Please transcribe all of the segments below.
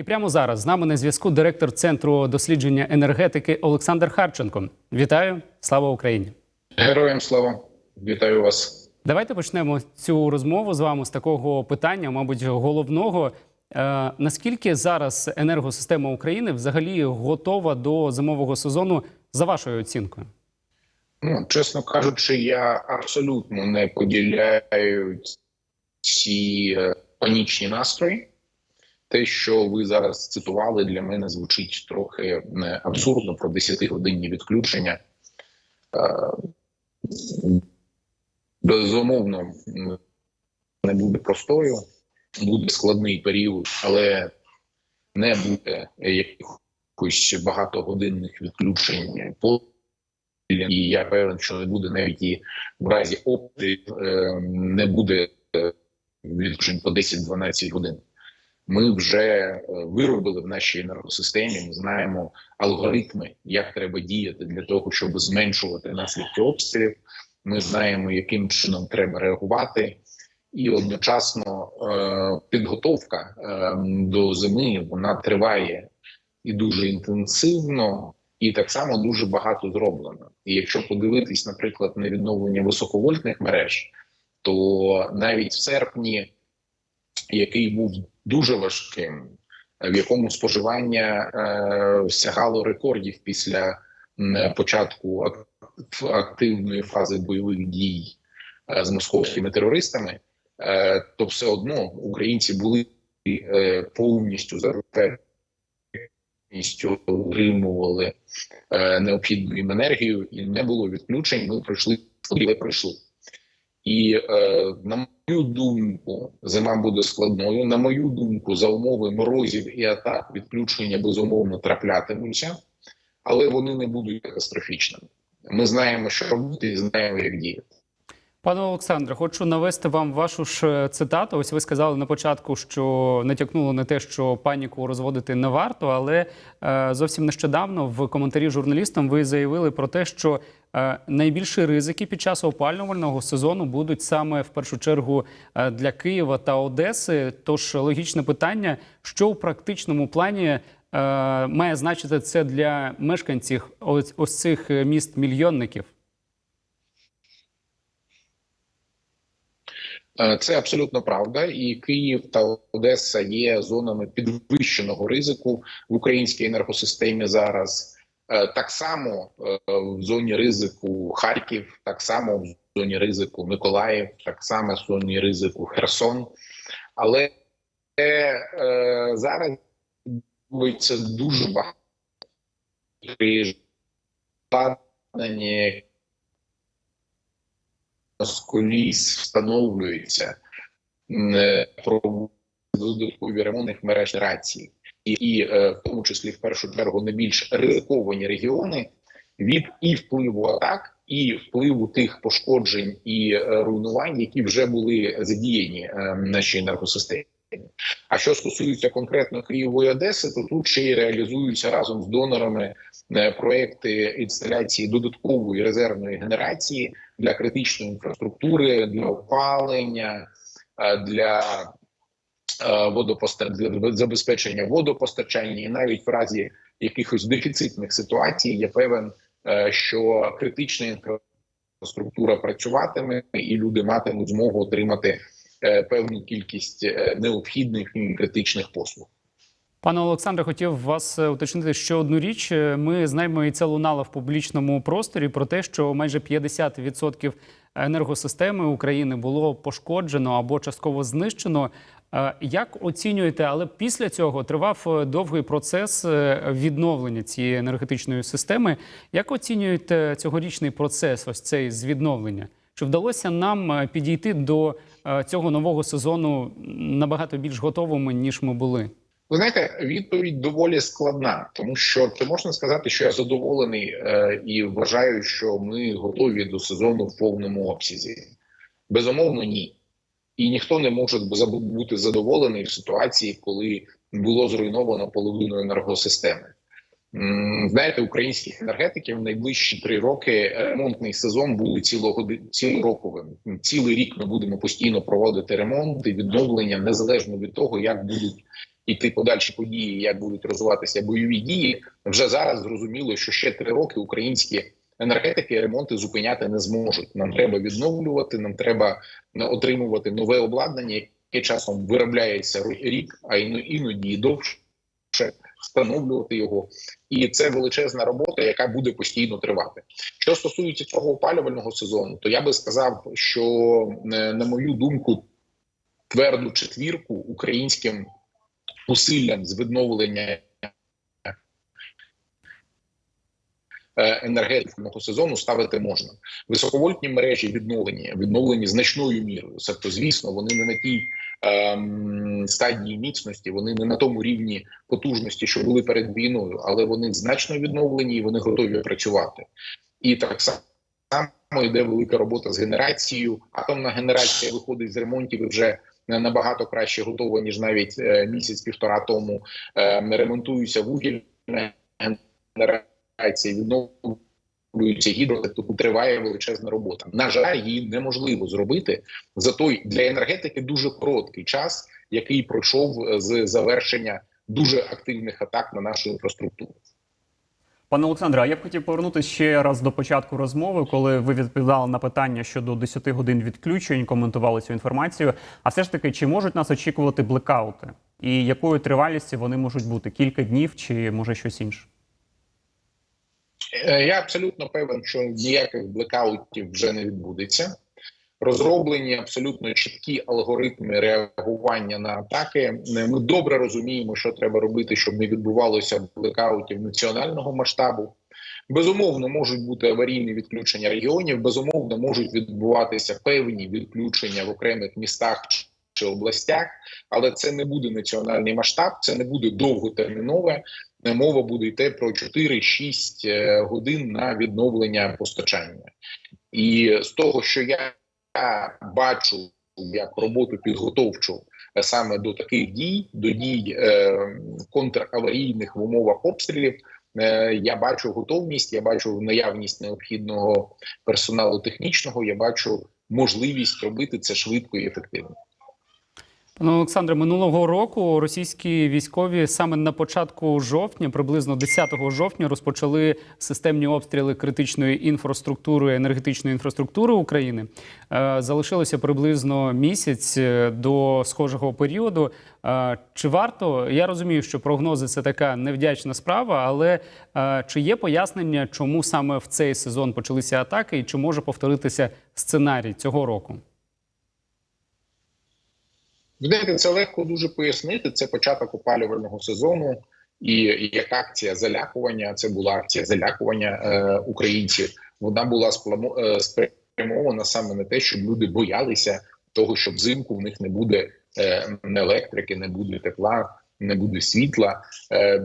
І прямо зараз з нами на зв'язку директор центру дослідження енергетики Олександр Харченко. Вітаю, слава Україні! Героям слава, вітаю вас. Давайте почнемо цю розмову з вами з такого питання, мабуть, головного. Е, наскільки зараз енергосистема України взагалі готова до зимового сезону за вашою оцінкою? Ну, чесно кажучи, я абсолютно не поділяю ці е, панічні настрої. Те, що ви зараз цитували, для мене звучить трохи е, абсурдно про 10-годинні відключення. Е, Безумовно, не буде простою, буде складний період, але не буде якихось багатогодинних відключень. і я певен, що не буде навіть і в разі обстрілів е, не буде відключень по 10-12 годин. Ми вже е, виробили в нашій енергосистемі. Ми знаємо алгоритми, як треба діяти для того, щоб зменшувати наслідки обстрілів. Ми знаємо, яким чином треба реагувати, і одночасно е, підготовка е, до зими вона триває і дуже інтенсивно. І так само дуже багато зроблено. І якщо подивитись, наприклад, на відновлення високовольтних мереж, то навіть в серпні, який був дуже важким, в якому споживання е, сягало рекордів після початку активної фази бойових дій е, з московськими терористами, е, то все одно українці були повністю забезпечені повністю отримували необхідну їм енергію, і не було відключень. Ми пройшли пройшли. І е, на мою думку, зима буде складною. На мою думку, за умови морозів і атак відключення безумовно траплятимуться, але вони не будуть катастрофічними. Ми знаємо, що робити, і знаємо, як діяти. Пане Олександре, хочу навести вам вашу ж е, цитату. Ось ви сказали на початку, що натякнуло на те, що паніку розводити не варто, але е, зовсім нещодавно в коментарі журналістам ви заявили про те, що найбільші ризики під час опалювального сезону будуть саме в першу чергу е, для Києва та Одеси. Тож логічне питання, що у практичному плані е, має значити це для мешканців ось, цих е, міст мільйонників. Е, Це абсолютно правда, і Київ та Одеса є зонами підвищеного ризику в українській енергосистемі зараз. Е, Так само е, в зоні ризику Харків, так само в зоні ризику Миколаїв, так само в зоні ризику Херсон. Але е, зараз це дуже багато приїжджання з коліс встановлюється м, про додаткові ремонтних мереж рації, і, і е, в тому числі в першу чергу найбільш ризиковані регіони від і впливу атак, і впливу тих пошкоджень і е, руйнувань, які вже були задіяні е, в нашій енергосистемі. А що стосується конкретно Києва і Одеси, то тут ще й реалізуються разом з донорами е, проекти інсталяції додаткової резервної генерації для критичної інфраструктури, для опалення, е, для е, забезпечення водопостачання, і навіть в разі якихось дефіцитних ситуацій, я певен, е, що критична інфраструктура працюватиме, і люди матимуть змогу отримати е, певну кількість необхідних критичних послуг. Пане Олександре, хотів вас уточнити ще одну річ. Ми знаємо, і це лунало в публічному просторі про те, що майже 50% енергосистеми України було пошкоджено або частково знищено. Е, Як оцінюєте, але після цього тривав е, довгий процес е, відновлення цієї енергетичної системи. Як оцінюєте цьогорічний процес, ось цей з відновлення? Чи вдалося нам підійти до цього нового сезону набагато більш готовими, ніж ми були? Ви знаєте, відповідь доволі складна, тому що це можна сказати, що я задоволений е, і вважаю, що ми готові до сезону в повному обсязі. Безумовно, ні. І ніхто не може бути задоволений в ситуації, коли було зруйновано половину енергосистеми. Знаєте, українських енергетиків найближчі три роки ремонтний сезон буде цілороковим. Цілий рік ми будемо постійно проводити ремонт і відновлення незалежно від того, як будуть йти подальші події, як будуть розвиватися бойові дії, вже зараз зрозуміло, що ще три роки українські енергетики ремонти зупиняти не зможуть. Нам треба відновлювати, нам треба е, отримувати нове обладнання, яке часом виробляється рік, а іно- іноді і довше встановлювати його, і це величезна робота, яка буде постійно тривати. Що стосується цього опалювального сезону, то я би сказав, що е, на мою думку, тверду четвірку українським усиллям з відновлення е, енергетичного сезону ставити можна. Високовольтні мережі відновлені, відновлені значною мірою. Тобто, звісно, вони не на тій ем, стадії міцності, вони не на тому рівні потужності, що були перед війною, але вони значно відновлені і вони готові працювати. І так само йде велика робота з генерацією. Атомна генерація виходить з ремонтів і вже набагато краще готова ніж навіть е, місяць-півтора тому. Е, ремонтуються вугільна генерація, відновлюються гідро, тобто триває величезна робота. На жаль, її неможливо зробити за той для енергетики дуже короткий час, який пройшов е, з завершення дуже активних атак на нашу інфраструктуру. Пане Олександре, а я б хотів повернутися ще раз до початку розмови, коли ви відповідали на питання щодо 10 годин відключень, коментували цю інформацію. А все ж таки, чи можуть нас очікувати блекаути? І якою тривалістю вони можуть бути? Кілька днів чи може щось інше? Е, Я абсолютно певен, що ніяких блекаутів вже не відбудеться. Розроблені абсолютно чіткі алгоритми реагування на атаки. Ми добре розуміємо, що треба робити, щоб не відбувалося блекаутів національного масштабу. Безумовно, можуть бути аварійні відключення регіонів. Безумовно, можуть відбуватися певні відключення в окремих містах чи областях, але це не буде національний масштаб, це не буде довготермінове. Мова буде йти про 4-6 годин на відновлення постачання, і з того, що я бачу як роботу підготовчу саме до таких дій, до дій е, контраварійних в умовах обстрілів. Е, я бачу готовність, я бачу наявність необхідного персоналу технічного. Я бачу можливість робити це швидко і ефективно. Пане Олександре, минулого року російські військові саме на початку жовтня, приблизно 10 жовтня, розпочали системні обстріли критичної інфраструктури, енергетичної інфраструктури України. Е, Залишилося приблизно місяць е, до схожого періоду. Е, Чи варто я розумію, що прогнози це така невдячна справа, але чи є пояснення, чому саме в цей сезон почалися атаки, і чи може повторитися сценарій цього року? Знаєте, це легко дуже пояснити. Це початок опалювального сезону, і як акція залякування. Це була акція залякування е, українців. Вона була е, спрямована саме на те, щоб люди боялися того, що взимку в них не буде е, електрики, не буде тепла, не буде світла. Е,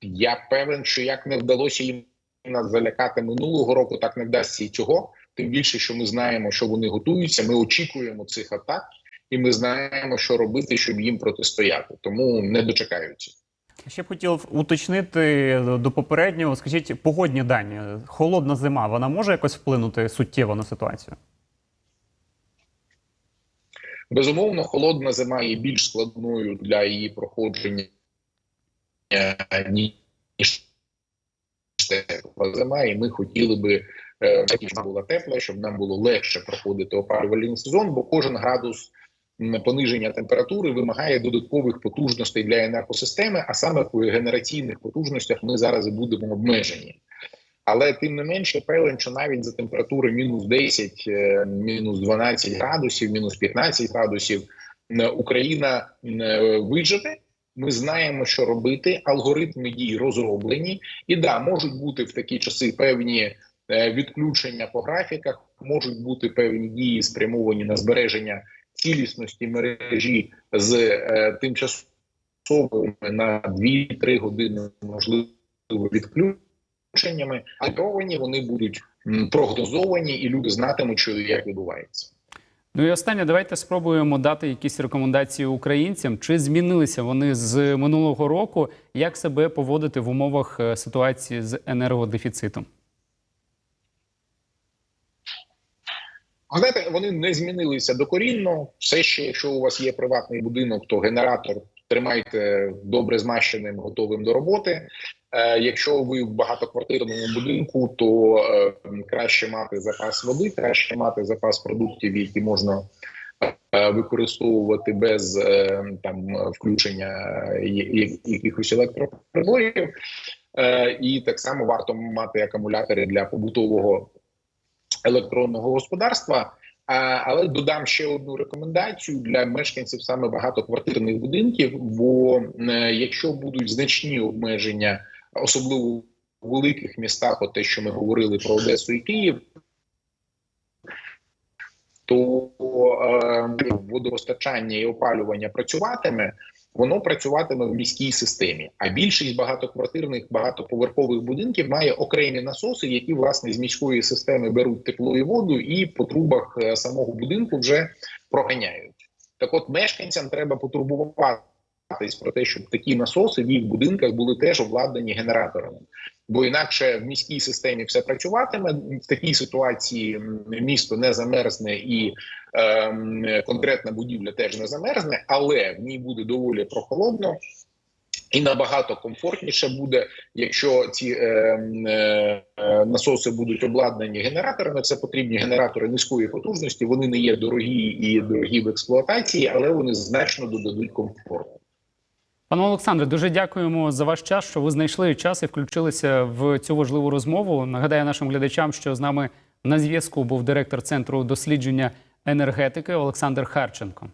я певен, що як не вдалося їм нас залякати минулого року, так не вдасться і цього. Тим більше, що ми знаємо, що вони готуються. Ми очікуємо цих атак і ми знаємо, що робити, щоб їм протистояти. Тому не дочекаються. Ще б хотів уточнити до попереднього. Скажіть, погодні дані, холодна зима, вона може якось вплинути суттєво на ситуацію? Безумовно, холодна зима є більш складною для її проходження ніж тепла зима, і ми хотіли би, е, щоб була тепла, щоб нам було легше проходити опалювальний сезон, бо кожен градус пониження температури вимагає додаткових потужностей для енергосистеми, а саме в генераційних потужностях ми зараз будемо обмежені. Але тим не менше, певен, що навіть за температури мінус 10, е, мінус 12 градусів, мінус 15 градусів е, Україна е, виживе. Ми знаємо, що робити. Алгоритми дій розроблені, і да, можуть бути в такі часи певні відключення по графіках, можуть бути певні дії спрямовані на збереження цілісності мережі з е, тимчасовими на 2-3 години можливо відключеннями, а керовані вони будуть прогнозовані, і люди знатимуть, що як відбувається. Ну і останнє, давайте спробуємо дати якісь рекомендації українцям. Чи змінилися вони з минулого року? Як себе поводити в умовах е, ситуації з енергодефіцитом? Знаєте, вони не змінилися докорінно. Все ще, якщо у вас є приватний будинок, то генератор тримайте добре змащеним, готовим до роботи. Е, Якщо ви в багатоквартирному будинку, то е, краще мати запас води, краще мати запас продуктів, які можна е, використовувати без е, там включення я- якихось електроприборів. Е, І так само варто мати акумулятори для побутового електронного господарства. Але додам ще одну рекомендацію для мешканців саме багатоквартирних будинків. Бо е, якщо будуть значні обмеження, особливо в великих містах, от те, що ми говорили про Одесу і Київ, то е, водопостачання і опалювання працюватиме, воно працюватиме в міській системі. А більшість багатоквартирних багатоповерхових будинків має окремі насоси, які власне з міської системи беруть тепло і воду, і по трубах е, самого будинку вже проганяють. Так, от мешканцям треба потурбуватись про те, щоб такі насоси в їх будинках були теж обладнані генераторами. Бо інакше в міській системі все працюватиме в такій ситуації. Місто не замерзне і ем, конкретна будівля теж не замерзне, але в ній буде доволі прохолодно. І набагато комфортніше буде, якщо ці е, е, е, насоси будуть обладнані генераторами. Це потрібні генератори низької потужності. Вони не є дорогі і дорогі в експлуатації, але вони значно додадуть комфорту. Пане Олександре, дуже дякуємо за ваш час, що ви знайшли час і включилися в цю важливу розмову. Нагадаю нашим глядачам, що з нами на зв'язку був директор центру дослідження енергетики Олександр Харченко.